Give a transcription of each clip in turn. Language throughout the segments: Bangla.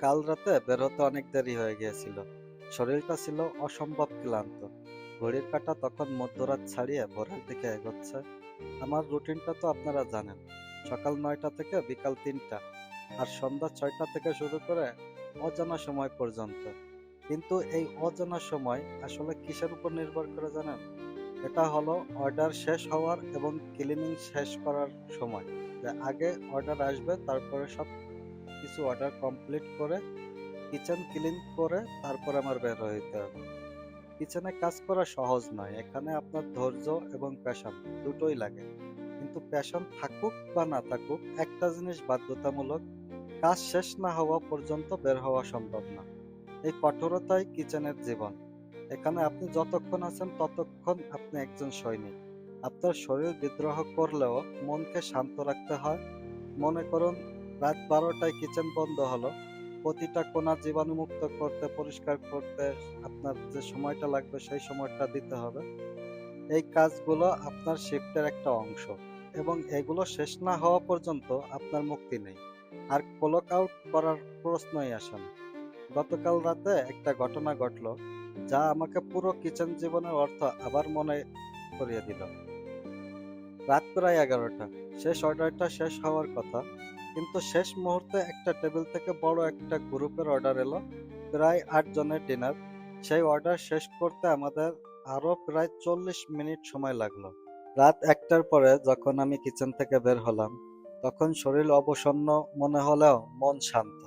কাল রাতে বের হতে অনেক দেরি হয়ে গিয়েছিল। শরীরটা ছিল অসম্ভব ক্লান্ত। ঘড়ির কাটা তখন মধ্যরাত ছাড়িয়ে ভোরের দিকে এগোচ্ছে। আমার রুটিনটা তো আপনারা জানেন, সকাল নয়টা থেকে বিকাল তিনটা আর সন্ধ্যা ছয়টা থেকে শুরু করে অজানা সময় পর্যন্ত। কিন্তু এই অজানা সময় আসলে কিসের উপর নির্ভর করে জানেন? এটা হলো অর্ডার শেষ হওয়ার এবং ক্লিনিং শেষ করার সময়। যে আগে অর্ডার আসবে, তারপরে সব কিছু অর্ডার কমপ্লিট করে কিচেন ক্লিন করে তারপর আমার বের হইতে হবে। কিচেনে কাজ করা সহজ নয়। এখানে আপনার ধৈর্য এবং প্যাশন দুটোই লাগে। কিন্তু প্যাশন থাকুক বা না থাকুক, একটা জিনিস বাধ্যতামূলক, কাজ শেষ না হওয়া পর্যন্ত বের হওয়া সম্ভব না। এই কঠোরতাই কিচেনের জীবন। এখানে আপনি যতক্ষণ আছেন ততক্ষণ আপনি একজন সৈনিক। আপনার শরীর বিদ্রোহ করলেও মনকে শান্ত রাখতে হয়। মনে করুন রাত বারোটায় কিচেন বন্ধ হলো। প্রতিটা কোণা জীবাণুমুক্ত করতে, পরিষ্কার করতে আপনার যে সময়টা লাগবে সেই সময়টা দিতে হবে। এই কাজগুলো আপনার শিফটের একটা অংশ এবং এগুলো শেষ না হওয়া পর্যন্ত আপনার মুক্তি নেই। আর ক্লক আউট করার প্রশ্নই আসে না। গতকাল রাতে একটা ঘটনা ঘটলো যা আমাকে পুরো কিচেন জীবনের অর্থ আবার মনে করিয়ে দিল। রাত প্রায় এগারোটা। শেষ অর্ডারটা শেষ হওয়ার কথা। কিন্তু শেষ মুহূর্তে একটা টেবিল থেকে বড় একটা গ্রুপের অর্ডার এলো, প্রায় আট জনের ডিনার। সেই অর্ডার শেষ করতে আমাদের আরও প্রায় চল্লিশ মিনিট সময় লাগল। রাত একটার পরে যখন আমি কিচেন থেকে বের হলাম, তখন শরীর অবসন্ন মনে হলেও মন শান্ত।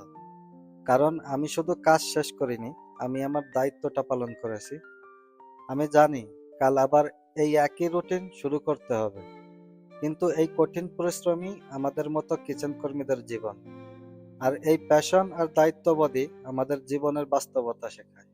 কারণ আমি শুধু কাজ শেষ করিনি, আমি আমার দায়িত্বটা পালন করেছি। আমি জানি কাল আবার এই একই রুটিন শুরু করতে হবে। কিন্তু এই কঠিন পরিশ্রমই আমাদের মতো কিচেন কর্মীদের জীবন। আর এই প্যাশন আর দায়িত্ববোধই আমাদের জীবনের বাস্তবতা শেখায়।